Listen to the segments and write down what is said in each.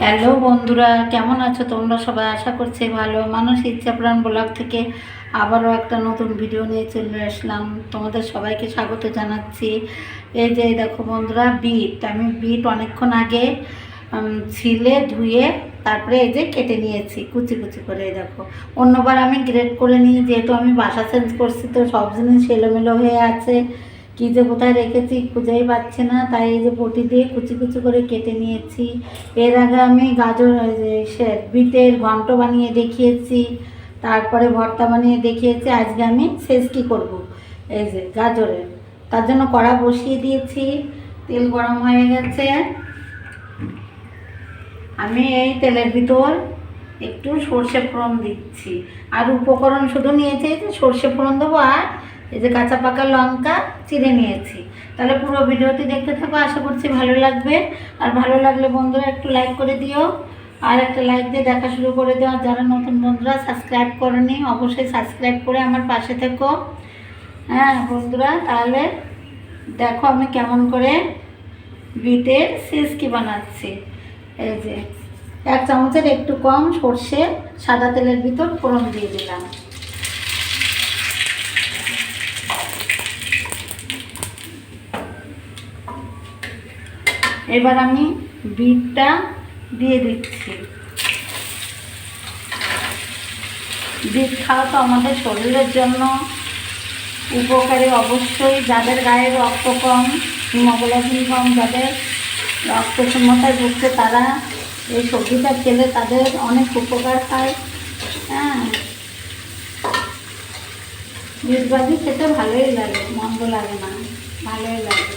Hello বন্ধুরা, কেমন আছো তোমরা? সবাই আশা করছি ভালো। মানুষ ইচ্ছাপ্রাণ ব্লগ থেকে আবারও একটা নতুন ভিডিও নিয়ে চলে আসলাম। তোমাদের সবাইকে স্বাগত জানাচ্ছি। এই যে দেখো বন্ধুরা, বিট। আমি বিট অনেকক্ষণ আগে ছিলে, ধুয়ে, তারপরে এই যে কেটে নিয়েছি। কুচি কুচি করে দেখো। অন্যবার আমি গ্রেড করে নিই, যেহেতু আমি বাসা চেঞ্জ করছি, তো সব জিনিস এলোমেলো হয়ে আছে। কী যে কোথায় রেখেছি খুঁজেই পাচ্ছে না। তাই এই যে বটি দিয়ে কুচি কুচি করে কেটে নিয়েছি। এর আগে আমি গাজর বিটের ঘন্ট বানিয়ে দেখিয়েছি, তারপরে ভর্তা বানিয়ে দেখিয়েছি, আজকে আমি শেষ কী করব, এই যে গাজরের। তার জন্য কড়া বসিয়ে দিয়েছি, তেল গরম হয়ে গেছে। আমি এই তেলের ভিতর একটু সর্ষে ফোড়ন দিচ্ছি। আর উপকরণ শুধু নিয়েছি সর্ষে ফোড়ন দেবো আর এই যে কাঁচা পাকা লঙ্কা চিড়ে নিয়েছি। তাহলে পুরো ভিডিওটি দেখতে থাকো, আশা করছি ভালো লাগবে। আর ভালো লাগলে বন্ধুরা একটু লাইক করে দিও। আর একটা লাইক দিয়ে দেখা শুরু করে দিও। আর যারা নতুন বন্ধুরা সাবস্ক্রাইব করেনি, অবশ্যই সাবস্ক্রাইব করে আমার পাশে থেকো। হ্যাঁ বন্ধুরা, তাহলে দেখো আমি কেমন করে বিটের সিসকি বানাচ্ছি। এই যে এক চামচের একটু কম সর্ষে, সাদা তেলের ভিতর ফোড়ন দিয়ে দিলাম। এবার আমি বিটটা দিয়ে দিচ্ছি। বিট খাওয়া তো আমাদের শরীরের জন্য উপকারী। অবশ্যই যাদের গায়ে রক্ত কম, হিমোগ্লোবিন কম, যাদের রক্ত শূন্যতায় ভুগছে, তারা এই সবজিটা খেলে তাদের অনেক উপকার পায়। হ্যাঁ। বীজবাজি খেতে ভালোই লাগে, মন্দ লাগে না, ভালোই লাগে।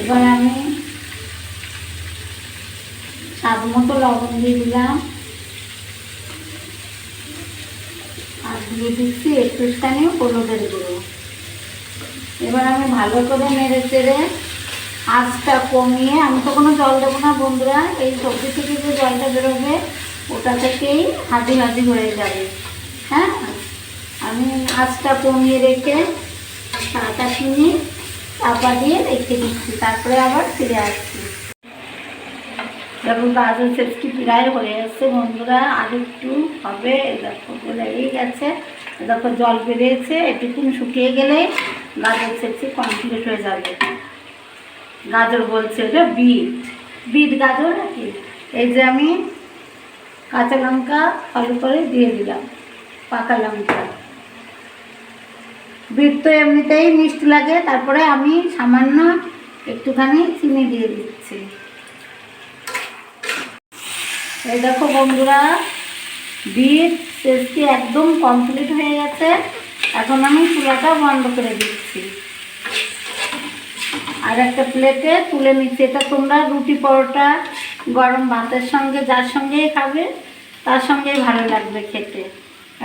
এবার আমি স্বাদ মতো লবণ দিয়ে দিলাম। আর দিয়ে দিচ্ছি একটুখানি হলুদের গুঁড়ো। এবার আমি ভালো করে নেড়ে চেড়ে আঁচটা কমিয়ে, আমি তো কোনো জল দেবো না বন্ধুরা, এই সবজি থেকে যে জলটা বেরোবে, ওটা থেকেই হাজি হাজি হয়ে যাবে। হ্যাঁ? আমি আঁচটা কমিয়ে রেখে সাত আট মিনিট চাপা দিয়ে রেখে দিচ্ছি, তারপরে আবার ফিরে আসছি। দেখুন গাজর সেচকি প্রায় হয়ে এসছে বন্ধুরা, আর একটু হবে। দেখো লেগেই গেছে। দেখো, জল বেরিয়েছে। এটুকুন শুকিয়ে গেলে গাজর সেচকি কমপ্লিট হয়ে যাবে। গাজর বলছে এটা বিট। বিট গাজর নাকি? এই যে আমি কাঁচা লঙ্কা ভালো করে দিয়ে দিলাম। পাকা লঙ্কা। বিট তো এমনিতেই মিষ্টি লাগে, তারপরে আমি সামান্য একটুখানি চিনি দিয়ে দিচ্ছি। এই দেখো বন্ধুরা, বিট টেস্টি একদম কমপ্লিট হয়ে গেছে। এখন আমি চুলাটা বন্ধ করে দিচ্ছি। আর একটা প্লেটে তুলে নিচ্ছি। এটা তোমরা রুটি পরোটা, গরম ভাতের সঙ্গে, যার সঙ্গেই খাবে, তার সঙ্গেই ভালো লাগবে খেতে।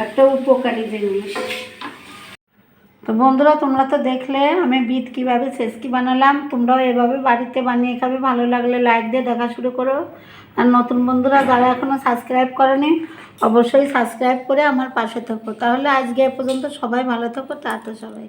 একটা উপকারী জিনিস। তো বন্ধুরা, তোমরা তো দেখলে, আমি বিট কীভাবে শেষকি বানালাম, তোমরাও এভাবে বাড়িতে বানিয়ে খাবে, ভালো লাগলে লাইক দিয়ে দেখা শুরু করো। আর নতুন বন্ধুরা, যারা এখনও সাবস্ক্রাইব করেনি, অবশ্যই সাবস্ক্রাইব করে আমার পাশে থাকো। তাহলে আজকে এ পর্যন্ত সবাই ভালো থাকো তা তো সবাই।